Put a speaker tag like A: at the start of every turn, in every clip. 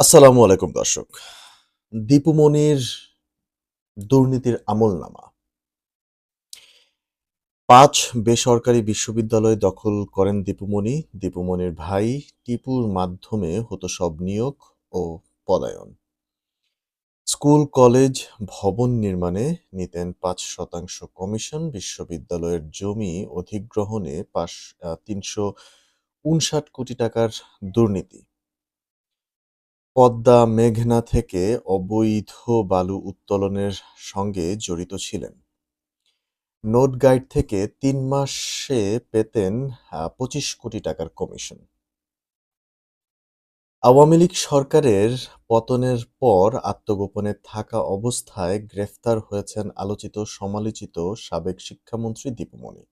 A: আসসালামু আলাইকুম দর্শক। দীপুমনির দুর্নীতির আমলনামা। পাঁচ বেসরকারি বিশ্ববিদ্যালয় দখল করেন দীপুমনি দীপুমনির ভাই টিপুর মাধ্যমে হতো সব নিয়োগ ও পলায়ন স্কুল, কলেজ, ভবন নির্মাণে নিতেন পাঁচ শতাংশ কমিশন। বিশ্ববিদ্যালয়ের জমি অধিগ্রহণে পাশ তিনশো উনষাট কোটি টাকার দুর্নীতি। পদ্মা মেঘনা থেকে অবৈধ বালু উত্তোলনের সঙ্গে জড়িত ছিলেন। নোট গাইড থেকে তিন মাসে পেতেন পঁচিশ কোটি টাকার কমিশন। আওয়ামী লীগ সরকারের পতনের পর আত্মগোপনে থাকা অবস্থায় গ্রেফতার হয়েছেন আলোচিত, সমালোচিত সাবেক শিক্ষামন্ত্রী দীপুমণি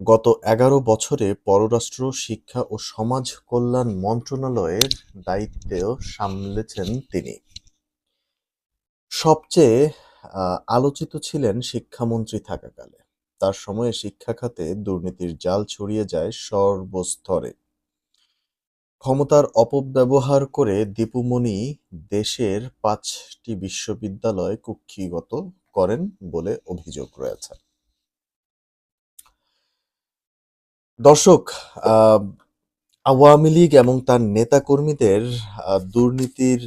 A: গত এগারো বছরে পররাষ্ট্র, শিক্ষা ও সমাজ কল্যাণ মন্ত্রণালয়ের দায়িত্বেও সামলেছেন তিনি। সবচেয়ে আলোচিত ছিলেন শিক্ষামন্ত্রী থাকাকালে। তার সময়ে শিক্ষা খাতে দুর্নীতির জাল ছড়িয়ে যায় সর্বস্তরে। ক্ষমতার অপব্যবহার করে দীপুমণি দেশের পাঁচটি বিশ্ববিদ্যালয় কুক্ষিগত করেন বলে অভিযোগ রয়েছে। দর্শক আওয়ামী লীগ এবং তার নেতাকর্মীদের দুর্নীতির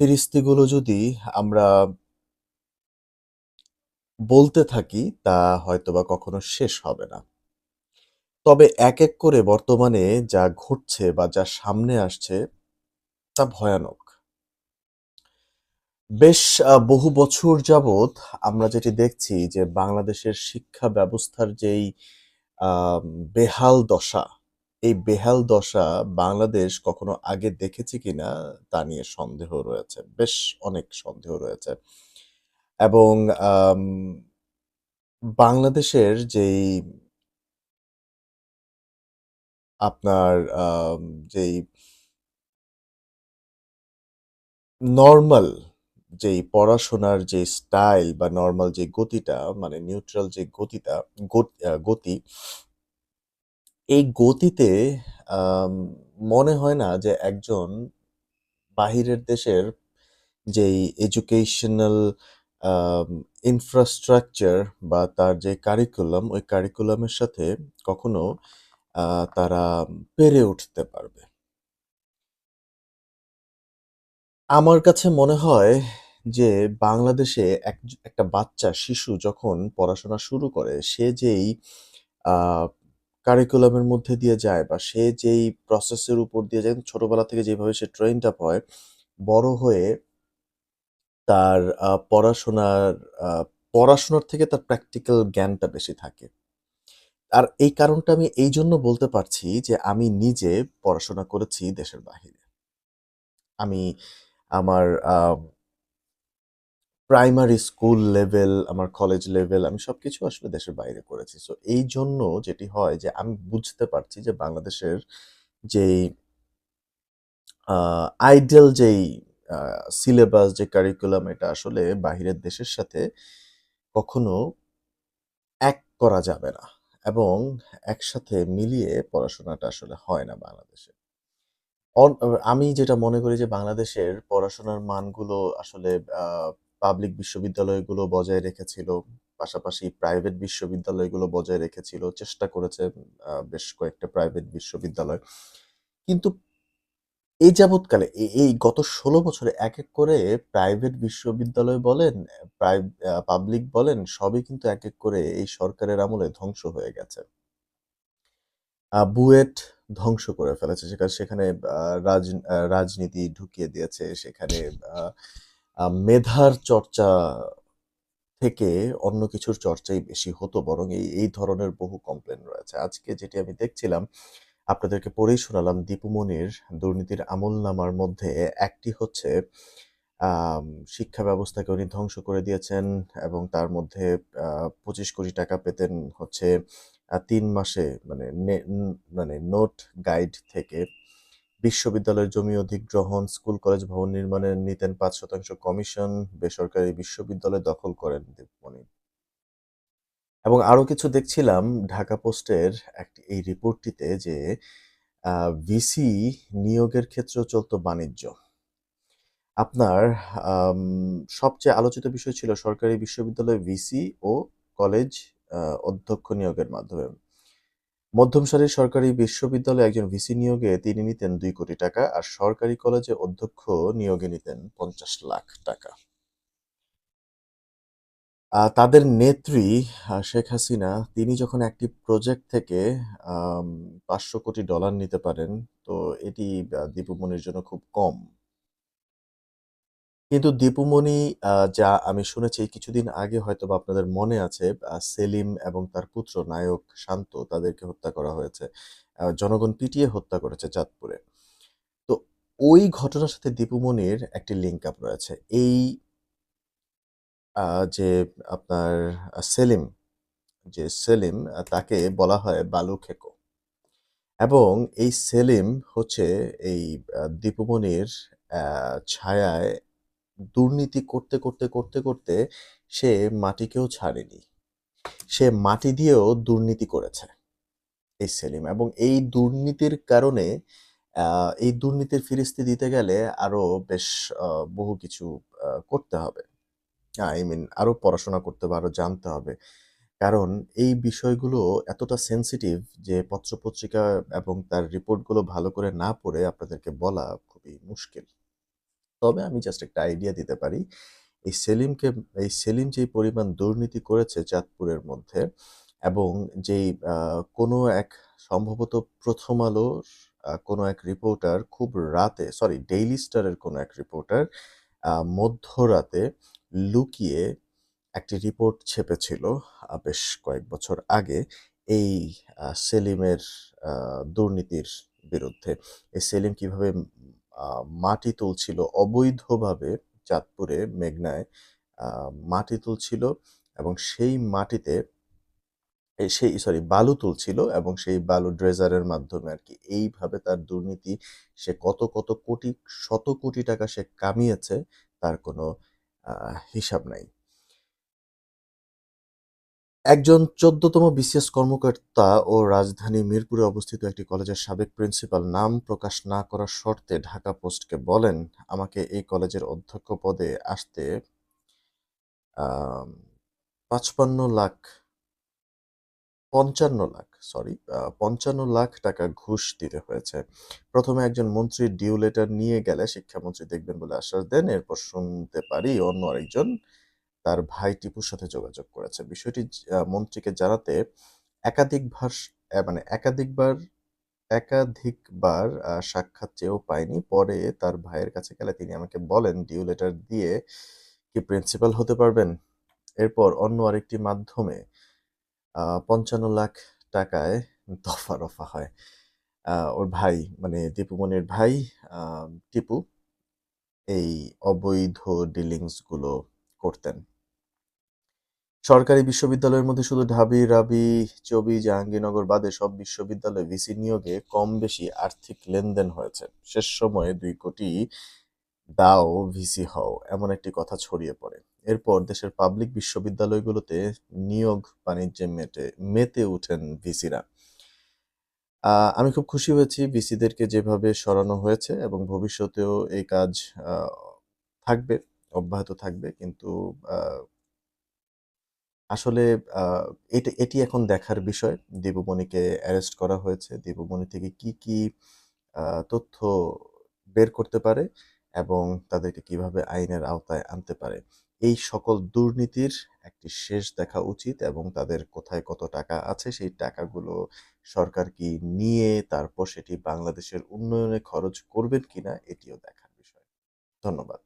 A: ফিরিস্তিগুলো যদি আমরা বলতে থাকি, তা হয়তোবা কখনো শেষ হবে না। তবে এক এক করে বর্তমানে যা ঘটছে বা যা সামনে আসছে, তা ভয়ানক। বেশ বহু বছর যাবৎ আমরা যেটি দেখছি যে বাংলাদেশের শিক্ষা ব্যবস্থার যেই বেহাল দশা। এই বেহাল দশা বাংলাদেশ কখনো আগে দেখেছে কিনা তা নিয়ে সন্দেহ রয়েছে, বেশ অনেক সন্দেহ রয়েছে। এবং বাংলাদেশের যেই আপনার যেই নর্মাল যেই পড়াশোনার যে স্টাইল বা নর্মাল যে গতিটা মানে নিউট্রাল যে গতিটা, গতি এই গতিতে মনে হয় না যে একজন বাহিরের দেশের যেই এডুকেশনাল ইনফ্রাস্ট্রাকচার বা তার যে কারিকুলাম ওই কারিকুলামের সাথে কখনো তারা পেরে উঠতে পারবে। আমার কাছে মনে হয় যে বাংলাদেশে এক, একটা বাচ্চা, শিশু যখন পড়াশোনা শুরু করে, সে যেই কারিকুলামের মধ্যে দিয়ে যায় বা সে যেই প্রসেসের উপর দিয়ে যায় ছোটবেলা থেকে যেভাবে সে ট্রেনড আপ হয়, বড় হয়ে তার পড়াশোনার পড়াশোনার থেকে তার প্র্যাকটিক্যাল জ্ঞানটা বেশি থাকে। আর এই কারণটা আমি এই জন্য বলতে পারছি যে আমি নিজে পড়াশোনা করেছি দেশের বাহিরে। আমি আমার প্রাইমারি স্কুল লেভেল, আমার কলেজ লেভেল আমি সবকিছু আসলে দেশের বাইরে করেছি। সো এই জন্য যেটি হয় যে আমি বুঝতে পারছি যে বাংলাদেশের যেই আইডিয়াল যেই সিলেবাস যে কারিকুলাম এটা আসলে বাহিরের দেশের সাথে কখনো এক করা যাবে না এবং একসাথে মিলিয়ে পড়াশোনাটা আসলে হয় না বাংলাদেশে। আমি যেটা মনে করি যে বাংলাদেশের পড়াশোনার মানগুলো আসলে পাবলিক বিশ্ববিদ্যালয়গুলো বজায় রেখেছিল। পাশাপাশি প্রাইভেট বিশ্ববিদ্যালয়গুলো বজায় রেখেছিল। চেষ্টা করেছে বেশ কয়েকটা প্রাইভেট বিশ্ববিদ্যালয়। কিন্তু এই যাবৎকালে এই গত ষোলো বছরে এক, এক করে প্রাইভেট বিশ্ববিদ্যালয় বলেন, পাবলিক বলেন সবই কিন্তু এক, এক করে এই সরকারের আমলে ধ্বংস হয়ে গেছে। বুয়েট ধ্বংস করে ফেলেছে। সেখানে সেখানে রাজ রাজনীতি ঢুকিয়ে দিয়েছে। সেখানে মেধার চর্চা থেকে অন্য কিছুর চর্চাই বেশি হতো বরং এই এই ধরনের বহু কমপ্লেন রয়েছে। আজকে যেটি আমি দেখছিলাম, আপনাদেরকে পড়েই শোনালাম দীপুমনির দুর্নীতির আমলনামার মধ্যে একটি হচ্ছে শিক্ষা ব্যবস্থাকে উনি ধ্বংস করে দিয়েছেন এবং তার মধ্যে পঁচিশ কোটি টাকা পেতেন হচ্ছে তিন মাসে মানে মানে নোট গাইড থেকে বিশ্ববিদ্যালয়ের জমি অধিগ্রহণ স্কুল, কলেজ, ভবন নির্মাণে নিতেন পাঁচ শতাংশ কমিশন, বেসরকারি বিশ্ববিদ্যালয় দখল করেন দীপমণি এবং আরও কিছু দেখছিলাম, ঢাকা পোস্টের একটি, এই রিপোর্টটিতে যে ভিসি নিয়োগের ক্ষেত্রেও চলত বাণিজ্য। আপনার সবচেয়ে আলোচিত বিষয় ছিল সরকারি বিশ্ববিদ্যালয়ে ভিসি ও কলেজ অধ্যক্ষ নিয়োগের মাধ্যমে। মধ্যম সারির সরকারি বিশ্ববিদ্যালয়ে একজন ভিসি নিয়োগে তিনি নিতেন দুই কোটি টাকা আর সরকারি কলেজে অধ্যক্ষ নিয়োগে নিতেন পঞ্চাশ লাখ টাকা তাদের নেত্রী শেখ হাসিনা তিনি যখন একটি প্রজেক্ট থেকে পাঁচশো কোটি ডলার নিতে পারেন, তো এটি আ দীপুমনির জন্য খুব কম। কিন্তু দীপুমনি আ যা আমি শুনেছি কিছুদিন আগে হয়তোবা আপনাদের মনে আছে সেলিম এবং তার পুত্র নায়ক শান্ত তাদেরকে হত্যা করা হয়েছে। জনগণ পিটিয়ে হত্যা করেছে চাঁদপুরে। তো ওই ঘটনার সাথে দীপুমনির একটি লিঙ্ক আপ রয়েছে। এই যে আপনার সেলিম, যে সেলিম তাকে বলা হয় বালু খেকো। এবং এই সেলিম হচ্ছে এই আ দীপুমনির ছায়ায় দুর্নীতি করতে, করতে, করতে, করতে সে মাটিকেও ছাড়েনি। সে মাটি দিয়েও দুর্নীতি করেছে এই সেলিম এবং এই দুর্নীতির কারণে এই দুর্নীতির ফিরিস্তি দিতে গেলে আরও বেশ বহু কিছু করতে হবে। আই মিন আরও পড়াশোনা করতে হবে, আরও জানতে হবে। কারণ এই বিষয়গুলো এতটা সেনসিটিভ যে পত্র-পত্রিকা এবং তার রিপোর্টগুলো ভালো করে না পড়ে আপনাদেরকে বলা খুবই মুশকিল। তবে আমি জাস্ট একটা আইডিয়া দিতে পারি। এই সেলিমকে, এই সেলিম যেই পরিমাণ দুর্নীতি করেছে চাঁদপুরের মধ্যে এবং যেই কোনো এক সম্ভবত 'প্রথম আলোর' কোনো এক রিপোর্টার খুব রাতে সরি 'ডেইলি স্টারের' কোনো এক রিপোর্টার মধ্যরাতে লুকিয়ে একটি রিপোর্ট ছেপেছিল বেশ কয়েক বছর আগে এই সেলিমের দুর্নীতির বিরুদ্ধে। এই সেলিম কীভাবে মাটি তুলছিল অবৈধভাবে চাঁদপুরে মেঘনায় মাটি তুলছিল এবং সেই মাটিতে সেই সরি বালু তুলছিল এবং সেই বালু ড্রেজারের মাধ্যমে আর কি এইভাবে তার দুর্নীতি সে কত, কত কোটি শত কোটি টাকা সে কামিয়েছে তার কোনো হিসাব নাই। একজন ১৪ তম বিসিএস কর্মকর্তা ও রাজধানী মিরপুরে অবস্থিত একটি কলেজের সাবেক প্রিন্সিপাল নাম প্রকাশ না করার শর্তে ঢাকা পোস্টকে বলেন, "আমাকে এই কলেজের অধ্যক্ষ পদে আসতে পাঁচপান্ন লাখ ৫৫ লাখ সরি পঞ্চান্ন লাখ টাকা ঘুষ দিতে হয়েছে। প্রথমে একজন মন্ত্রীর ডিউ লেটার নিয়ে গেলে শিক্ষামন্ত্রী দেখবেন বলে আশ্বাস দেন। এরপর শুনতে পারি অন্য আরেকজন তার ভাই টিপুর সাথে যোগাযোগ করেছে। বিষয়টি মন্ত্রীকে জানাতে একাধিকবার অ্যা মানে একাধিকবার একাধিকবার সাক্ষাৎ চেয়েও পাইনি। পরে তার ভাইয়ের কাছে গেলে তিনি আমাকে বলেন, "ডিউ লেটার দিয়ে কি প্রিন্সিপাল হতে পারবেন?" এরপর অন্য আরেকটি মাধ্যমে পঞ্চান্ন লাখ টাকায় দফা-রফা হয়। ওর ভাই মানে দীপুমনির ভাই টিপু এই অবৈধ ডিলিংসগুলো করতেন। সরকারি বিশ্ববিদ্যালয়ের মধ্যে শুধু ঢাবি, রাবি, চবি, জাহাঙ্গীরনগর বাদে সব বিশ্ববিদ্যালয়ে ভিসি নিয়োগে কম-বেশি আর্থিক লেনদেন হয়েছে। শেষ সময়ে দুই কোটি দাও ভিসি হও, এমন একটি কথা ছড়িয়ে পড়ে। এরপর দেশের পাবলিক বিশ্ববিদ্যালয়গুলোতে নিয়োগ বাণিজ্যে মেটে মেতে উঠেন ভিসিরা। আমি খুব খুশি হয়েছি ভিসিদেরকে যেভাবে সরানো হয়েছে এবং ভবিষ্যতেও এই কাজ থাকবে, অব্যাহত থাকবে। কিন্তু আসলে এটি এটি এখন দেখার বিষয়। দীপুমনিকে অ্যারেস্ট করা হয়েছে। দীপুমনি থেকে কি, কি তথ্য বের করতে পারে এবং তাদেরকে কীভাবে আইনের আওতায় আনতে পারে। এই সকল দুর্নীতির একটি শেষ দেখা উচিত এবং তাদের কোথায় কত টাকা আছে সেই টাকাগুলো সরকার কি নিয়ে তারপর সেটি বাংলাদেশের উন্নয়নে খরচ করবেন কিনা এটিও দেখার বিষয়। ধন্যবাদ।